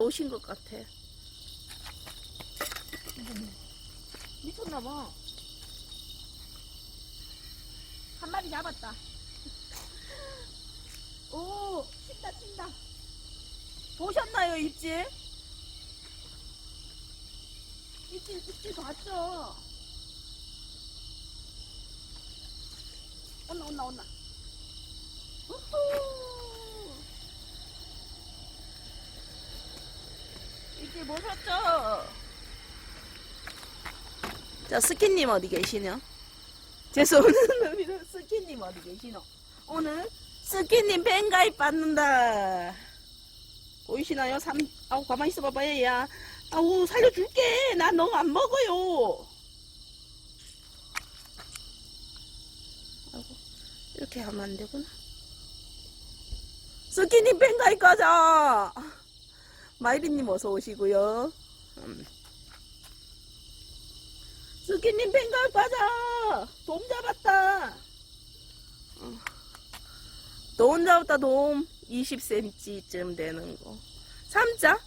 오신 것 같아. 미쳤나봐. 한 마리 잡았다. 오, 친다, 친다. 보셨나요, 입질? 입질, 입질 봤죠? 온나, 온나, 온나. 우후. 입질 보셨죠? 자, 스키님 어디 계시냐? 죄송한 놈이는 스키님 어디 계시노? 오늘 스키님 팬가입 받는다. 보이시나요? 삼, 아우, 가만히 있어 봐봐요, 야. 아우, 살려줄게. 나너안 먹어요. 아이고, 이렇게 하면 안 되구나. 스키님 팬가입 가자. 마이리님 어서 오시고요. 음. 스키님 팬가입 가자. 돔 잡았다. 어. 돔 잡았다 돔. 20cm쯤 되는 거. 삼자?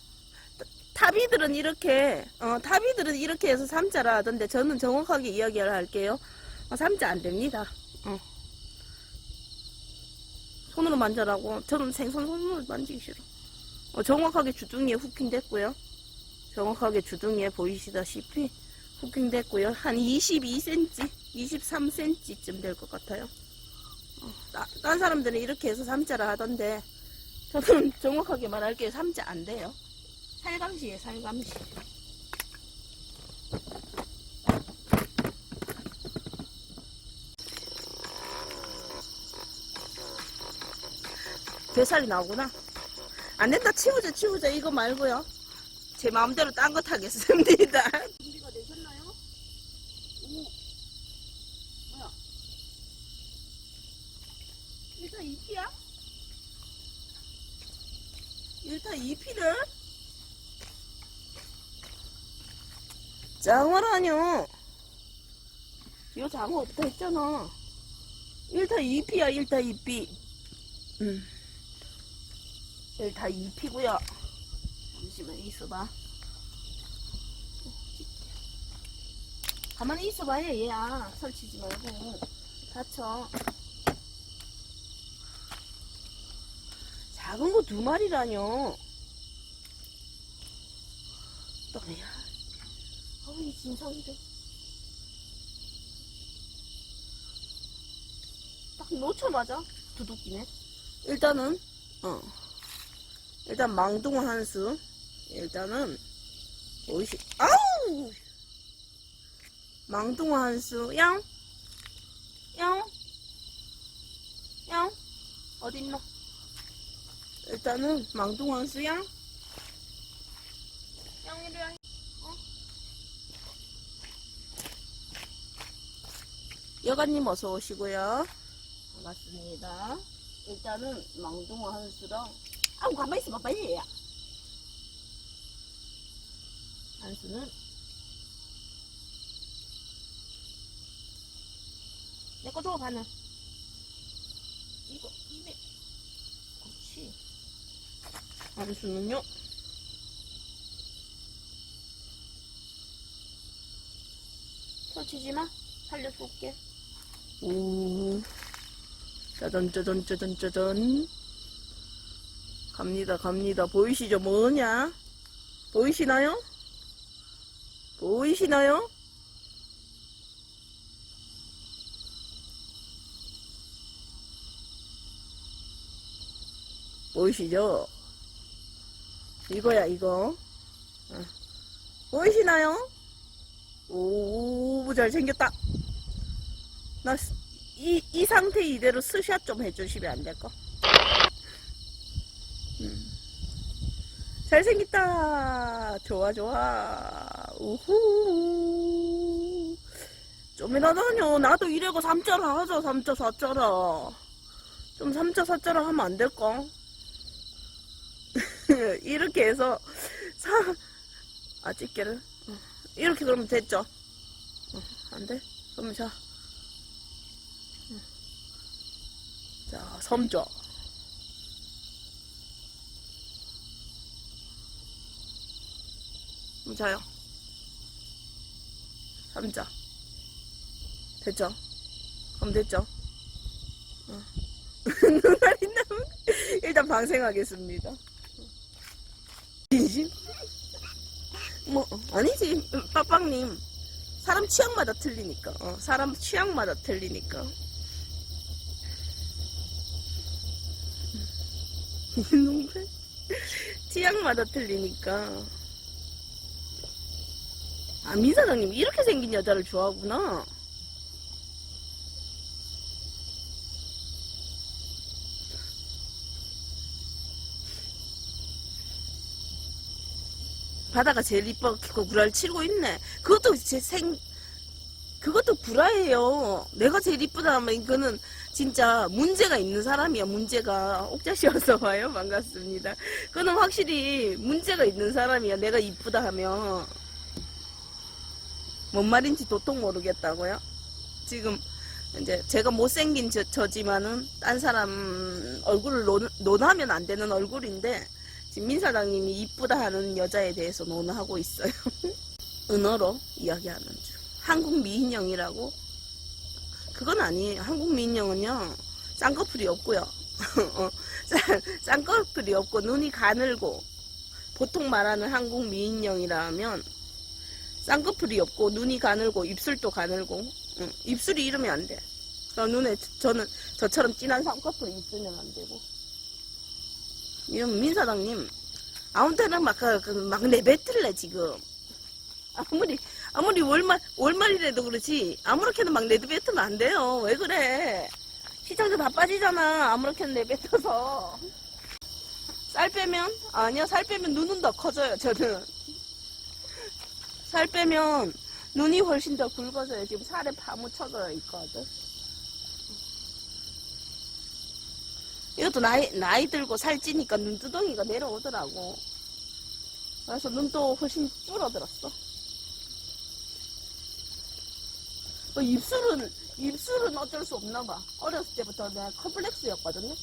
타비들은 이렇게 어, 타비들은 이렇게 해서 삼자라 하던데 저는 정확하게 이야기를 할게요. 어, 삼자 안 됩니다. 어. 손으로 만져라고. 저는 생선 손으로 만지기 싫어. 어, 정확하게 주둥이에 후킹 됐고요. 정확하게 주둥이에 보이시다시피 후킹 됐고요. 한 22cm, 23cm쯤 될 것 같아요. 어, 따, 딴 사람들은 이렇게 해서 삼자라 하던데 저는 정확하게 말할게요. 삼자 안 돼요. 살감시에 살감시. 뱃살이 나오구나. 안 된다 치우자 치우자 이거 말고요. 제 마음대로 딴거 타겠습니다. 준비가 되셨나요? 오, 뭐야? 1타 2피야? 1타 2피를? 장어라뇨. 이거 장어 없다 했잖아. 1타 2피야 1타 2피. 음. 1타 2피고요. 잠시만 있어봐. 가만히 있어봐요 얘야. 설치지 말고. 다쳐. 작은 거 두 마리라뇨. 또야. 어우 이 진성이들. 딱 놓쳐맞아. 두둑기네. 일단은 어. 일단 망둥어 한 수. 일단은 오이시 아우 망둥어 한 수. 양. 양. 양. 어딨노? 일단은 망둥어 한 수. 양. 양 이리 와. 어? 여가님 어서 오시고요. 반갑습니다. 일단은 망둥어 한 수랑 아우 가만히 있어봐 빨리. 얘야 한 수는 내거줘 바늘 이거 입에 그렇지. 한 수는요. 설치지마. 살려줄게. 오. 짜잔 짜잔 짜잔 짜잔 갑니다 갑니다. 보이시죠? 뭐냐? 보이시나요? 보이시나요? 보이시죠? 이거야 이거. 어. 보이시나요? 오 잘생겼다. 나 이, 이 상태 이대로 스샷 좀 해주시면 안 될까? 음. 잘생겼다. 좋아, 좋아. 우후. 좀이라다뇨. 나도 이래고 삼자라 하자. 삼자, 사자라. 좀 삼자, 사자라 하면 안 될까? 이렇게 해서, 사, 아, 집게를. 어. 이렇게 그러면 됐죠? 어, 안 돼? 그러면 자. 자, 섬죠. 그럼 자요. 삼자. 됐죠? 그럼 됐죠? 어. 눈알이 나면 일단 방생하겠습니다. 진심? 뭐 아니지 빠빵님 사람 취향마다 틀리니까 어, 사람 취향마다 틀리니까 농담 취향마다 틀리니까 아 민 사장님 이렇게 생긴 여자를 좋아하구나. 바다가 제일 이뻐 그 구라를 치고 있네. 그것도 제 생 그것도 구라예요. 내가 제일 이쁘다 하면 이거는 진짜 문제가 있는 사람이야 문제가. 옥자씨어서 와요. 반갑습니다. 그거는 확실히 문제가 있는 사람이야. 내가 이쁘다 하면 뭔 말인지 도통 모르겠다고요 지금 이제 제가 못생긴 저, 저지만은 딴 사람 얼굴을 논, 논하면 안 되는 얼굴인데 지금 민사장님이 이쁘다 하는 여자에 대해서 논하고 있어요 은어로 이야기하는 중 한국 미인형이라고 그건 아니에요. 한국 미인형은요, 쌍꺼풀이 없고요. 어, 쌍- 쌍꺼풀이 없고 눈이 가늘고 보통 말하는 한국 미인형이라면 쌍꺼풀이 없고 눈이 가늘고 입술도 가늘고 응, 입술이 이러면 안 돼. 저 눈에 저는 저처럼 진한 쌍꺼풀이 있으면 안 되고 이런 민사장님 아무 때나 막, 그- 그- 막 내뱉을래 지금 아무리 아무리 월말 월말이라도 그렇지 아무렇게나 막 내뱉으면 안 돼요. 왜 그래? 시청자 다 빠지잖아. 아무렇게나 내뱉어서 살 빼면 아니요 살 빼면 눈은 더 커져요. 저는 살 빼면 눈이 훨씬 더 굵어져요. 지금 살에 파묻혀져 있거든. 이것도 나이 나이 들고 살찌니까 눈두덩이가 내려오더라고. 그래서 눈도 훨씬 줄어들었어. 뭐 입술은 입술은 어쩔 수 없나 봐. 어렸을 때부터 내가 컴플렉스였거든요.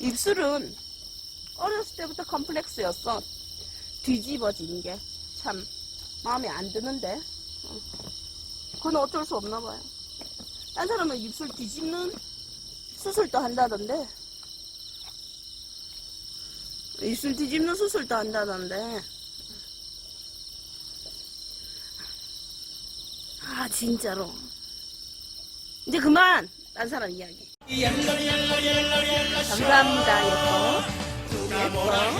입술은 어렸을 때부터 컴플렉스였어. 뒤집어진 게 참 마음에 안 드는데. 어. 그건 어쩔 수 없나 봐요. 딴 사람은 입술 뒤집는 수술도 한다던데. 입술 뒤집는 수술도 한다던데. 아 진짜로 이제 그만 딴 사람 이야기 감사합니다 예뻐 예뻐